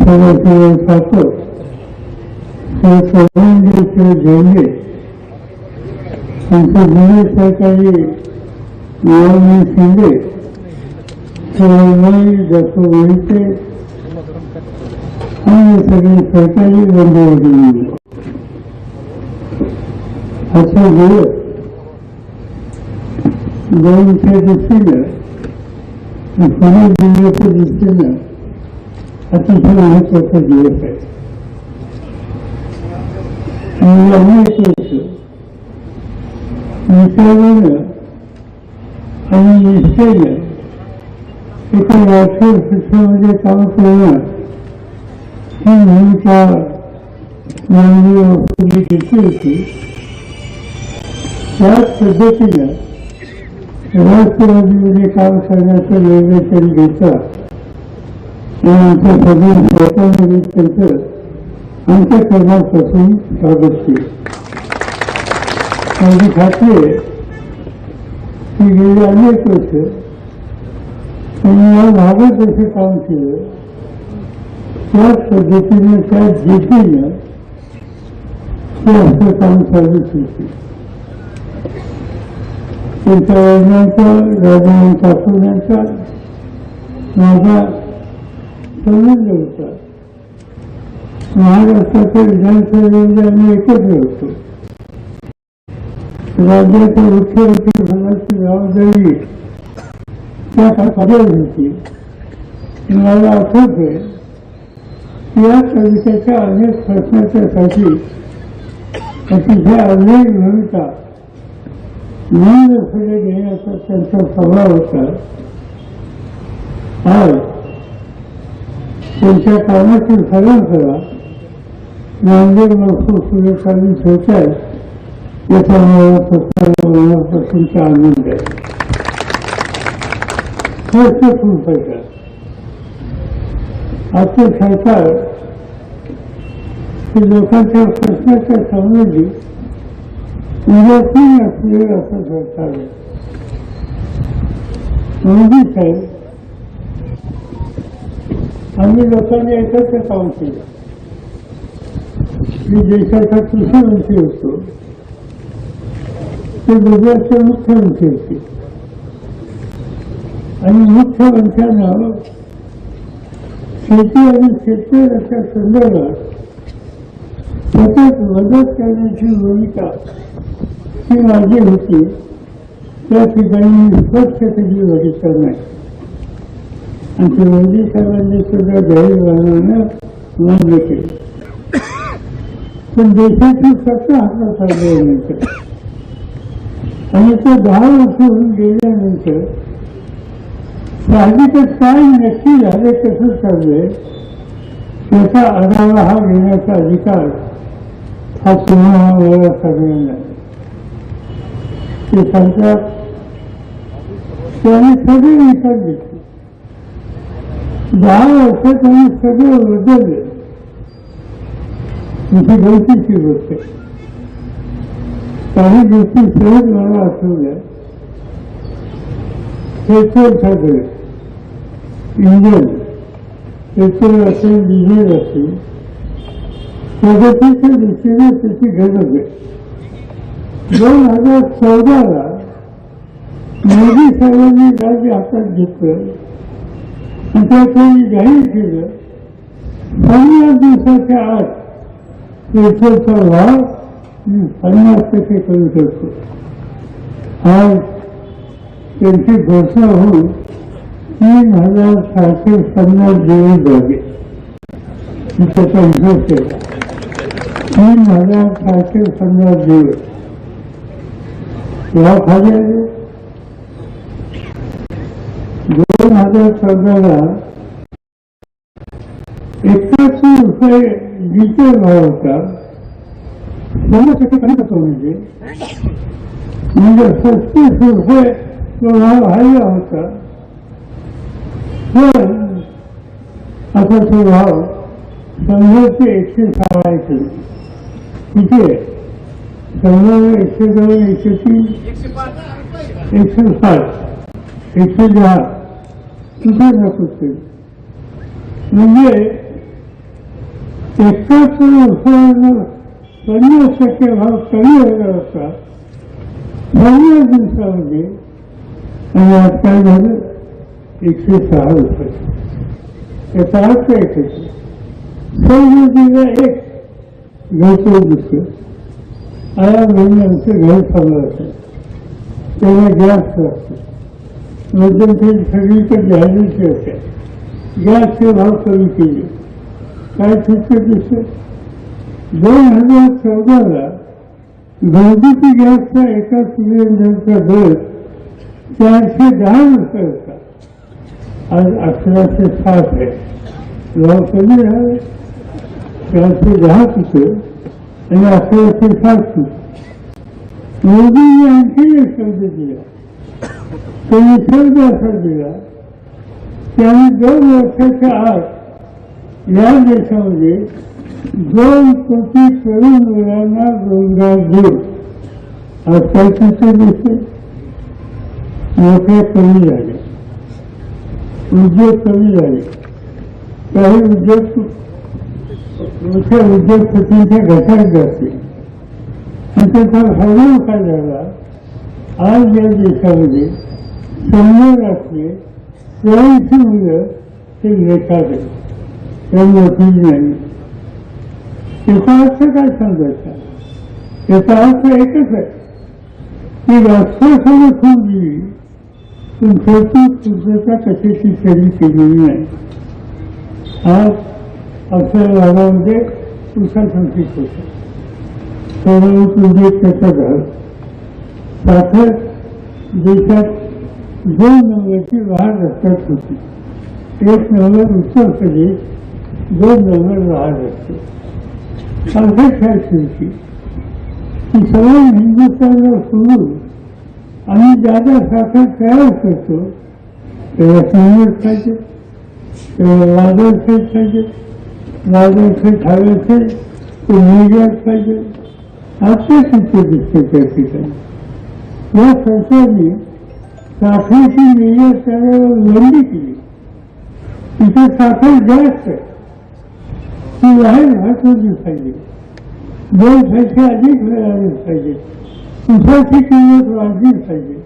सदाशिव ठाकर श्री झेंडे आमचे जुने सहकारी नारायण शिंदे शिवराई आणि सगळे सहकारी बंधू असा दिवस दोनशे दृष्टीनं पुणे जिल्ह्याच्या दृष्टीनं अतिशय महत्त्वाचा दिवस आहे आणि अनेक वर्ष निसर्गानं आणि निष्ठेनं एका राष्ट्रीय शिक्षणामध्ये काम करणं ही भूमिका माननीय वासुदेव घेतली होती त्याच पद्धतीनं राष्ट्रवादीमध्ये काम करण्याचा निर्णय त्यांनी घेतला. आणि आमच्या सगळ्या सरकारमध्ये त्यांचं आमच्या कर्मापासून स्वागत केलं माझी खात्री आहे की गेली अनेक वर्ष त्यांनी या भागात जसे काम केलं त्याच पद्धतीने त्या जिद्दीनं ते असं काम चालूच होते त्यांच्या वडिलांचा राजाराम ठाकूर यांचा माझा समजलं होतं. महाराष्ट्राच्या विधानसभेमध्ये आम्ही एकत्र होतो राज्याच्या मुख्यमंत्री होण्याची जबाबदारी त्या पदावर होती. मला आठवत आहे या कवितेच्या अनेक प्रश्नाच्यासाठी अतिशय अनेक भूमिका नोंद पुढे घेण्याचा त्यांचा स्वभाव होता. आज त्यांच्या कामाची परंपरा नांदेड महसूल सुरेखांनी चालू आहे याचा मला स्वतः आनंद आहे. हो, स्वस्थ खूप आहे आपलं सरकार हे लोकांच्या प्रश्नाच्या संबंधी उदासीन असलेलं असं सरकार आहे. मोदी साहेब आम्ही लोकांनी एकत्र काम केलं. मी देशाचा कृषी मंत्री होतो ते गुजरातचे मुख्यमंत्री होते. आणि मुख्यमंत्र्यांना शेती आणि शेतकऱ्याच्या संदर्भात सतत मदत करण्याची भूमिका ही माझी होती. त्या ठिकाणी स्पष्ट कधी बघितलं नाही. आणि ते मोदी साहेबांनी सुद्धा धैर्यवानानं मान्य केलं. पण देशाची सत्ता हातात आल्यानंतर आणि ते दहा वर्ष होऊन गेल्यानंतर साहजिकच काय नक्की झाले कसं चाललंय त्याचा आढावा हा घेण्याचा अधिकार हा तुम्हाला मला सगळ्यांना ते सांगतात त्याने सगळे विचार घेतले दहा वर्षात त्यांनी सगळं बदलले तुमची गमतीची गोष्ट काही गोष्टी सहज मला आठवल्या पेट्रोल ठाकरे इंजन पेट्रोल असेल डिझेल असेल प्रगतीच्या दृष्टीने त्याची गरज आहे दोन हजार चौदाला मोदी साहेबांनी राज्य हातात घेतलं. आणि त्यासाठी जाहीर केलं पन्नास दिवसाच्या आत पेट्रोलचा भाव मी पन्नास टक्के करू शकतो आज त्यांची घोषणा होऊन तीन हजार सहाशे पन्नास दिवस झाले त्याचा हिशोब केला तीन हजार सहाशे पन्नास दिवस भाव खाली आले. दोन हजार चौदाला एकाहत्तर रुपये लिटर भाव होता पन्नास टक्के कमी करतो म्हणजे म्हणजे सत्तीस रुपये तो भाव हायला होता पण आता तो भाव शंभर ते एकशे सहा आहे आहे? शंभर एकशे दोन एकशे तीन एकशे साठ. एकशे चार कुठे नको ते म्हणजे एकाच उत्सवाला पन्नास टक्के भाव कमी झाला होता पन्नास दिवसामध्ये आणि आज काय झालं एकशे सहा रुपये याचा अर्थ एकच सौरऊर्जेला एक घरचं दुसरं आया महिन्यांचं घर चालवायचं त्याला गॅस लागतो मध्यंतरी सगळीकडे जाहिराती होत्या. गॅसचे भाव कमी केले. काय चित्र दिसतं दोन हजार चौदाला घरगुती गॅसचा एका सिलेंडरचा दर चारशे दहा रुपये होता. आज अकराशे सात आहे. भाव कमी झाले. चारशे दहा रुपये आणि अकराशे सात रुपये मोदींनी आणखी एक शब्द दिला. त्यांनी शब्द असा दिला की दोन वर्षाच्या आत या देशामध्ये दोन कोटी तरुण मुलांना रोजगार देऊ आज काय दिसते नोकऱ्या कमी झाल्या उद्योग कमी झाले. काही उद्योग मोठ्या उद्योगपतींच्या घटात जाते. आणि त्याचा हळूहळू काय झाला. आज या देशामध्ये समोर असले त्र्याऐंशी मुलं हे लेखात आहेत नाही त्याचा अर्थ काय समजायचा त्याचा अर्थ एकच आहे की राष्ट्रासमोर खूप पण शेवटी तुमच्या कशाची शैली केलेली नाही. आज आपल्या भागामध्ये उसाचं पीक होतं. सोलापूर म्हणजे त्याचं घर साखर देशात दोन नंबरची वाढ रस्त्यात होती एक नंबर उत्तरकडे दोन नंबर वाढ रस्ते असं खेळ शेवटी की सगळं हिंदुस्थानला सोडून आम्ही ज्यादा साखर तयार करतो तेव्हा सिंगर खायचे तेव्हा वादळ खेळ खायचे वादळ खेळ हवे असेल तर निर्यात पाहिजे असं चित्र दिसते त्या ठिकाणी या सरकारने साखरेची निर्यात करायला लंबी केली तिथे साखर जास्त आहे. ती बाहेर वाचवली पाहिजे. दोन पैसे अधिक मिळाले पाहिजे. उसाची किंमत वाढली पाहिजे.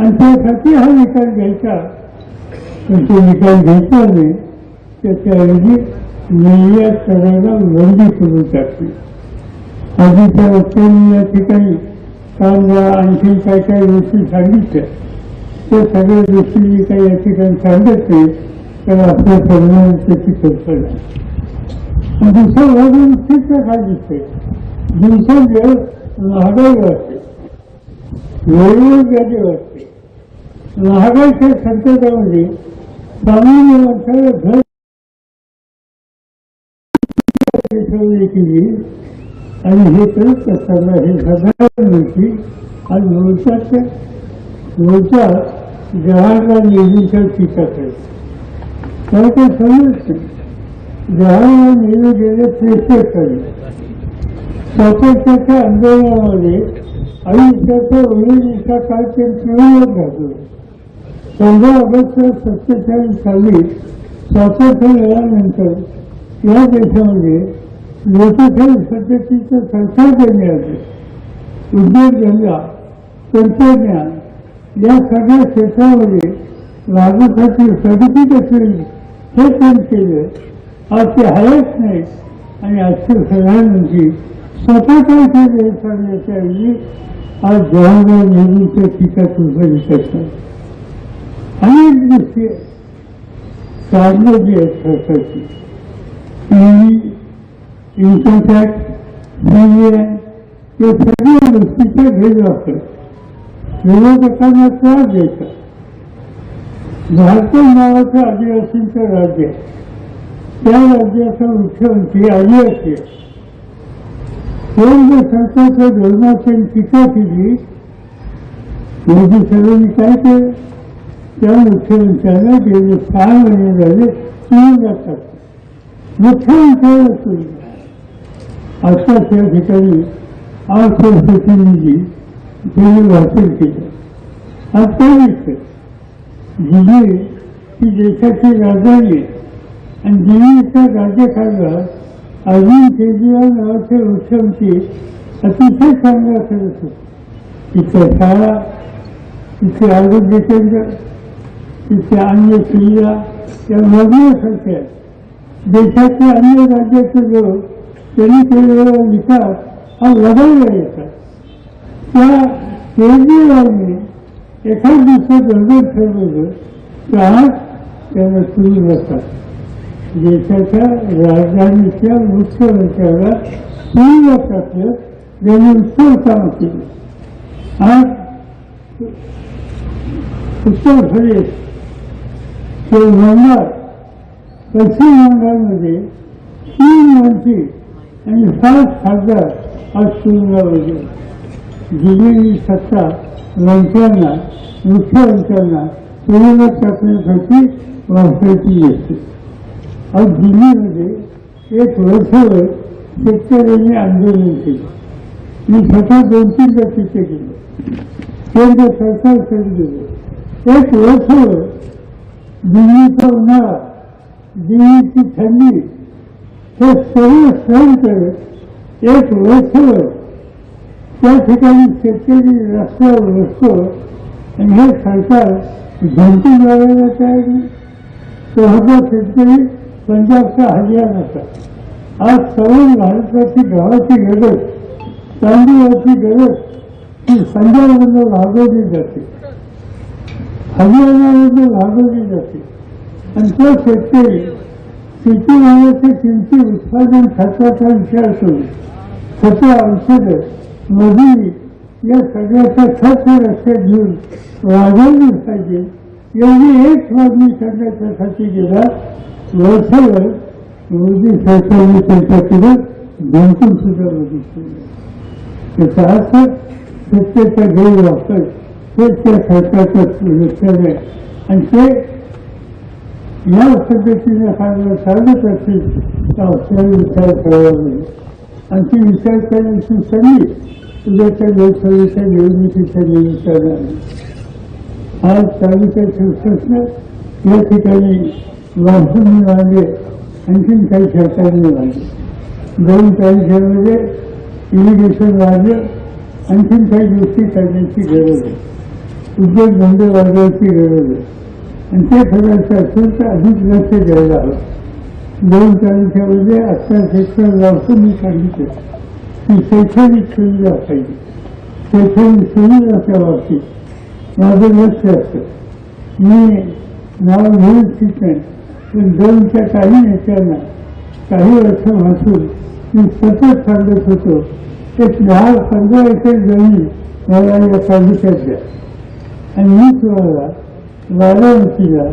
आणि त्यासाठी हा निकाल घ्यायचा. पण तो निकाल घ्यायचा नाही त्याच्याऐवजी निर्यात करायला लंबी करून टाकली आधीच्या वक्त्यांनी या ठिकाणी कांदा आणखी काय काय गोष्टी सांगितल्या. त्या सगळ्या गोष्टी मी काही या ठिकाणी सांगत नाही तर आपल्या सर्वांना त्याची कल्पना आहे. आणि दुसरं बाजून चित्र काय दिसते दिवसेंदिवस महागाई वेळेवर वेगवेगळ्याची वाढते. महागाईच्या संकटामध्ये म्हणजे, सामान्य माणसाला घर केली आणि हे करत असताना हे साधारण गोष्टी आज मोर्चाच्या मोर्चात जहाजला नेहरूंच्या टीका करत त्याला काही समजत जहाजला जवाहरलाल गेले त्रेसष्ट साली स्वातंत्र्याच्या आंदोलनामध्ये आयुष्याचा वडिलीचा काळ ते पिळवत घातलं पंधरा ऑगस्ट सत्तेचाळीस साली स्वातंत्र्य मिळाल्यानंतर या देशामध्ये लोकशाही पद्धतीचं सरकार देण्यात उद्योग धंदा तंत्रज्ञान या सगळ्या क्षेत्रामध्ये लागूसाठी प्रगती असेल हे काम केलं. आज ते आहेच नाही. आणि आजचे सगळ्यांची स्वतः काय केले सांगण्याच्या ऐवजी आज जवाहरलाल नेहरूंच्या टीका तुझं करतात अनेक गोष्टी कारणं जी आहेत सरकारची इन्कम टॅक्स सीबीआय या सगळ्या गोष्टीचा गैरवापर. विरोधकांना त्रास द्यायचा झारखंड नावाचं आदिवासींचं राज्य आहे. त्या राज्याचा मुख्यमंत्री आदिवासी आहे. केंद्र सरकारच्या धोरणाची टीका केली मोदी साहेबांनी काय केलं त्या मुख्यमंत्र्यांना गेले सहा महिने झाले तीन जातात मुख्यमंत्र्याला आता त्या ठिकाणी आज प्रतिनिधी त्यांनी वाचन केलं. आज काय दिसतं जिथे ही देशाची राजधानी आहे, आणि दिल्लीच्या राज्यकारभार अरविंद केजरीवाल नावाचे मुख्यमंत्री अतिशय चांगला करत होते. तिथे शाळा तिथे आरोग्य केंद्र तिथे अन्य सुविधा या बघण्यासारख्या आहेत. देशाचे अन्य राज्याचे लोक त्यांनी केलेला विकास हा बघायला येतात. त्या केजरीवालने एखाद दिवसात धोरण ठरवलं की आज त्याला सुरू जातात देशाच्या राजधानीच्या मुख्य मुख्यमंत्र्याला सुरू टाकलं त्यांनी उत्तम काम केलं. आज उत्तर प्रदेश ते बंगाल पश्चिम बंगालमध्ये तीन मंत्री आणि सात खासदार आज सुरू झाले दिलेली सत्ता मंत्र्यांना मुख्यमंत्र्यांना तुरुंगात टाकण्यासाठी वापरायची येते आज दिल्लीमध्ये एक वर्षभर शेतकऱ्यांनी आंदोलन केलं. मी स्वतः दोन तीनदा तिथे गेलो केंद्र सरकारकडे गेलो एक वर्षभर दिल्लीचा उन्हाळा दिल्लीची थंडी हे सर्व सहन करत एक वर्षभर त्या ठिकाणी शेतकरी रस्त्यावर बसतो आणि हे सरकार झोंपून लावायला तयार नाही. तो होता शेतकरी पंजाबचा हरियाणाचा आज सर्व भारताची गावाची गरज तांदूळाची गरज ही पंजाबमधून भागवली जाते. हरियाणामधून भागवली जाते. आणि तो शेतकरी शेतीमालाचे किमती उत्पादन खर्चाचा विचार करून खते औषधं मजुरी या सगळ्याचा खर्च रस्त्यात घेऊन वाढवली पाहिजे एवढी एक मागणी करण्याच्यासाठी गेला. वर्षभर मोदी सरकारने त्यांच्याकडे बँकून सुद्धा बघितली त्याचा अर्थ सत्तेचा गैरवापर हे त्या सरकारचं लक्षण आणि ते या पद्धतीने सांगणं चालत असतील तर आपल्याला विचार करावा लागेल. आणि ती विचार करण्याची संधी उद्याच्या लोकसभेच्या निवडणुकीच्या निमित्तानं आज तालुक्यात शिवसेना या ठिकाणी वाहून मिळाले आणखीन काही सरकारने वाढले दोन तारखेमध्ये इरिगेशन वाढलं आणखीन काही गोष्टी करण्याची गरज आहे. उद्योगधंदे वाढवायची गरज आहे. आणि ते करायचं असेल तर अधिक लक्ष द्यायला हवं. दोन तालुक्यामध्ये अठरा सेक्टर वापरून मी सांगितलं. की शैक्षणिक सुविधा पाहिजे. शैक्षणिक सुविधाच्या बाबतीत माझं लक्ष असतं. मी नाव घेऊ इच्छित नाही पण दोनच्या काही नेत्यांना काही वर्ष वाचून मी सतत सांगत होतो एक दहा पंधरा एकर जमीन मला या तालुक्यात द्या. आणि मी तुम्हाला वाराणसीला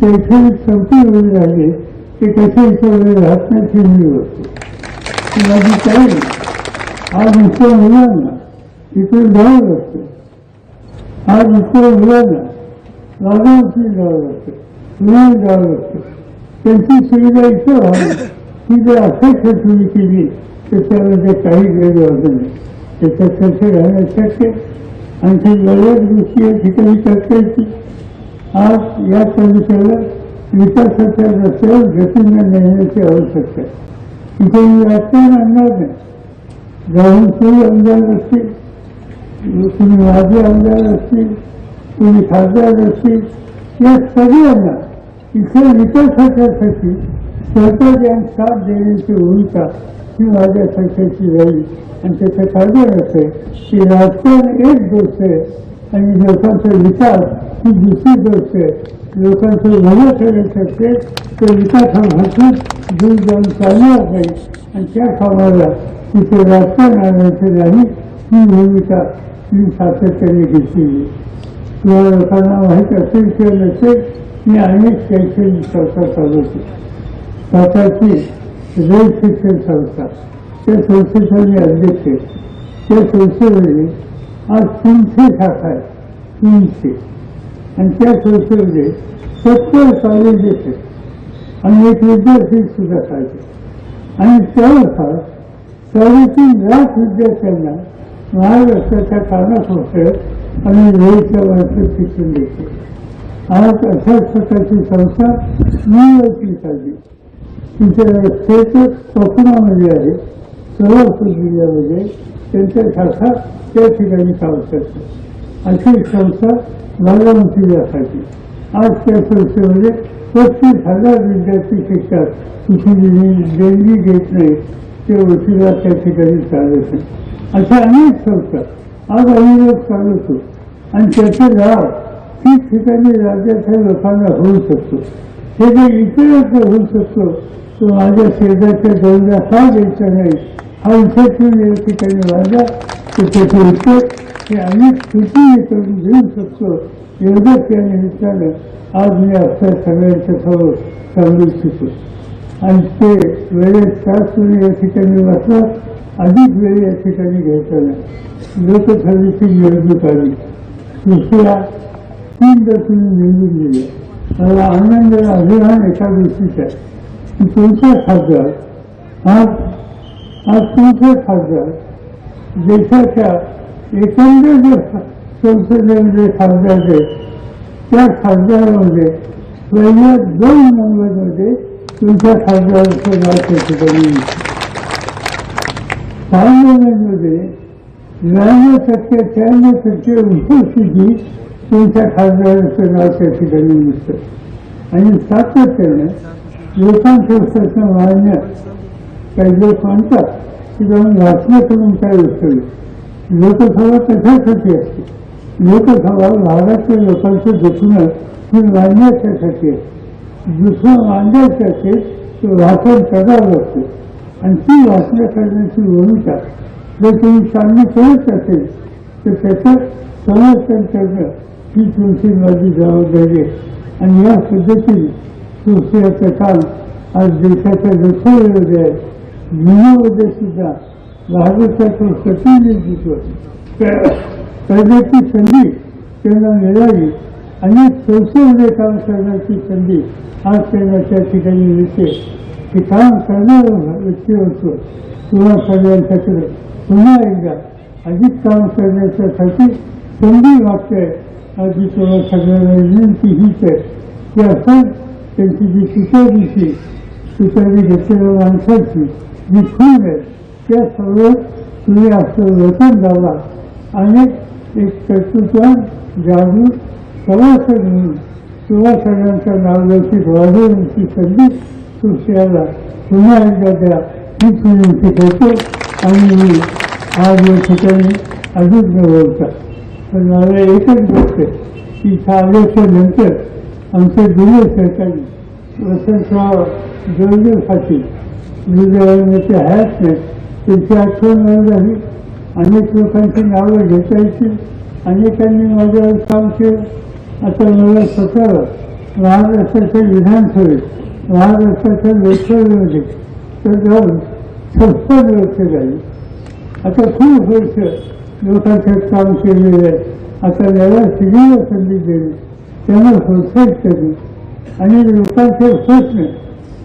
शैक्षणिक चौथी वेळी राहिले ते कसे इथे वेळी राहत नाही ते मी होतो माझी काही आज इतर मुलांना तिकडे जावं लागतं आज इतर मुलांना वाराणसी जावं लागतं पुण्यात जावं लागतं त्यांची सुविधा इथं व्हावी ही जर अपेक्षा तुम्ही केली तर त्यामध्ये काही गैरवाद नाही त्याच्यात खर्च घालणं शक्य आणखी बऱ्याच गोष्टी या ठिकाणी करता येतील. आज या तालुक्याला विकासाच्या रस्त्यावर गतीने नेण्याची आवश्यकता आहे. तिथे मी राजकारण आणणार नाही. राहुलचे आमदार असतील तुम्ही माझे आमदार असतील तुम्ही खासदार असतील या सगळ्यांना इथल्या विकासासाठी सरकार यांना साथ देण्याची भूमिका ही माझ्या सरकारची राहील आणि त्याचं कारण असं की राजकारण एक गोष्ट आहे आणि लोकांचा विकास ही दुसरी गोष्ट आहे लोकांचं भलं करायचं असेल तर विकास हा भरपूर दूर जाऊन चालणार नाही आणि त्या कामाला तिथे राजकारण आणायचं नाही ही भूमिका मी सातत्याने घेतलेली किंवा लोकांना माहीत असेल किंवा नसेल मी अनेक शैक्षणिक संस्था चालवतो स्वतःची रेल शिक्षण संस्था त्या संस्थेचा मी अध्यक्ष आहे त्या संस्थेमध्ये आज तीनशे शाखा आहेत तीनशे आणि त्या संस्थेमध्ये सत्तर कॉलेजेस आहेत आणि एक विद्यार्थी सुद्धा पाहिजे आणि त्यानुसार साडेतीन लाख विद्यार्थ्यांना महाराष्ट्राच्या कानाकोपऱ्यात आणि वेळच्या वर्षात शिक्षण देते. आज अशाच प्रकारची संस्था मी वर्षी पाहिजे. तिथे रस्त्याचं कोकणामध्ये आहे. सोलापूर जिल्ह्यामध्ये त्यांच्या शाखा त्या ठिकाणी काम करते अशी संस्था बारामतीला यासाठी आज त्या संस्थेमध्ये पस्तीस हजार विद्यार्थी शिक्षक. कुठे देणगी घेत नाही ते वशिला त्या ठिकाणी चालत नाही अशा अनेक संस्था आज आम्ही लोक चालवतो आणि त्याचे लाभ ठिकठिकाणी राज्याच्या लोकांना होऊ शकतो. हे जे इतरत्र होऊ शकतो तो माझ्या शेजारच्या जवळला का द्यायचा नाही हा विषय तुम्ही या ठिकाणी माझा. तर त्याचे उत्तर हे अनेक कृती करून घेऊ शकतो. एवढंच या निमित्तानं आज मी आपल्या सगळ्यांच्या समोर सांगू इच्छितो. आणि ते वेळेत तास वेळ या ठिकाणी वाचतात अधिक वेळ या ठिकाणी घ्यायचा नाही. लोकसभेची निवडणूक आली. दुसऱ्या तीनदा तुम्ही निवडून दिले मला आनंद अभिमान एका गोष्टीचा की तुमचा खासदार आज आज तुमचे खासदार देशाच्या एकंदर जे संसदेमध्ये खासदार आहेत. त्या खासदारामध्ये पहिल्या दोन नंबरमध्ये तुमच्या खासदाराचं नाव त्या ठिकाणी येतं. पार्लमेंटमध्ये नव्याण्णव टक्के त्र्याण्णव टक्के उपस्थिती तुमच्या खासदाराचं नाव त्या ठिकाणी दिसतं आणि सातत्याने लोकांचे प्रश्न मांडण्यात काही लोक म्हणतात की जाऊन वाचनं करून काय होतं लोकसभा कशासाठी असते? लोकसभा महाराष्ट्र लोकांचं दुखणं ही मांडण्याच्यासाठी असते. दुसरं मांडण्यासाठी ते वाचन करावं लागतं आणि ती वाचन करण्याची भूमिका जर तुम्ही चांगली करत असेल तर त्याचं समर्थन करणं ही तुमची माझी जबाबदारी आहे. आणि या पद्धतीने संस्थेचं काम आज देशाच्या लोकसभेमध्ये आहे. जुन्यामध्ये सुद्धा भारताचं प्रतिनिधित्व क- करण्याची संधी त्यांना मिळाली. आणि संस्थेमध्ये काम करण्याची संधी आज त्यांच्या ठिकाणी मिळते की काम करणारा व्यक्ती असतो किंवा सगळ्यांच्याकडे पुन्हा एकदा अधिक काम करण्याच्यासाठी संधी वाटते. आधी तुम्हा सगळ्यांना विनंती हीच आहे. की आपण त्यांची जी सुचारीची सुचारी घेतलेल्या माणसाची जी खूण आहे त्या सर्व तुम्ही असं वचन द्यावा. आणि एक कर्तृत्वान जागृत सभासदांनी किंवा सगळ्यांच्या नावलौकिक वाढवण्याची संधी तुमच्याला पुन्हा एकदा द्या ही विनंती करतो आणि मी आज या ठिकाणी अजून न बोलता पण मला एकच गोष्ट की इथं आल्याच्यानंतर आमचे जुने सरकारी वसंतराव जोरदेवसाठी ते आहेत नाही त्यांची आठवण मला झाली अनेक लोकांची नावं घेता येतील अनेकांनी माझ्यावर काम केलं आता मला स्वतःला महाराष्ट्राच्या विधानसभेत महाराष्ट्राच्या लोकसभेमध्ये तर जाऊन छप्पन वर्ष झाली. आता खूप वर्ष लोकांचं काम केलेलं आहे आता याला सगळीला संधी देणे त्यांना प्रोत्साहित करणे आणि लोकांचे प्रश्न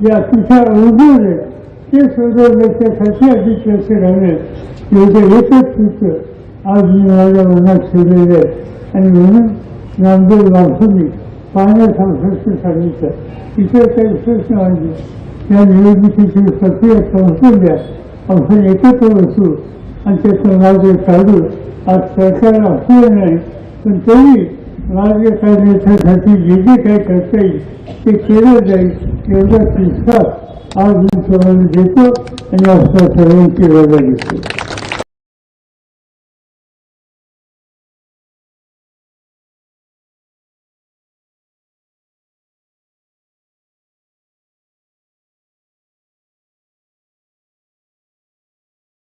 जे अतिशय अवघड आहेत ते सोडवण्याच्यासाठी अधिक लक्ष घालण्यात एवढं एकच सूत्र आज मी माझ्या मनात शिरलेलं आहे. आणि म्हणून नामदेव वासुनी पाहण्याचा प्रश्न सांगितलं इतर काही प्रश्न म्हणजे त्या निवडणुकीची प्रक्रिया संपून द्या. आपण एकत्र बसू. आणि त्याचं मार्ग काढू. आज सरकार असलं नाही. पण तरी मार्ग काढण्याच्यासाठी जे जे काही करता येईल ते केलं जाईल एवढा विश्वास आज मी तुम्हाला देतो आणि आपल्या सर्वांची वेगळा दिसतो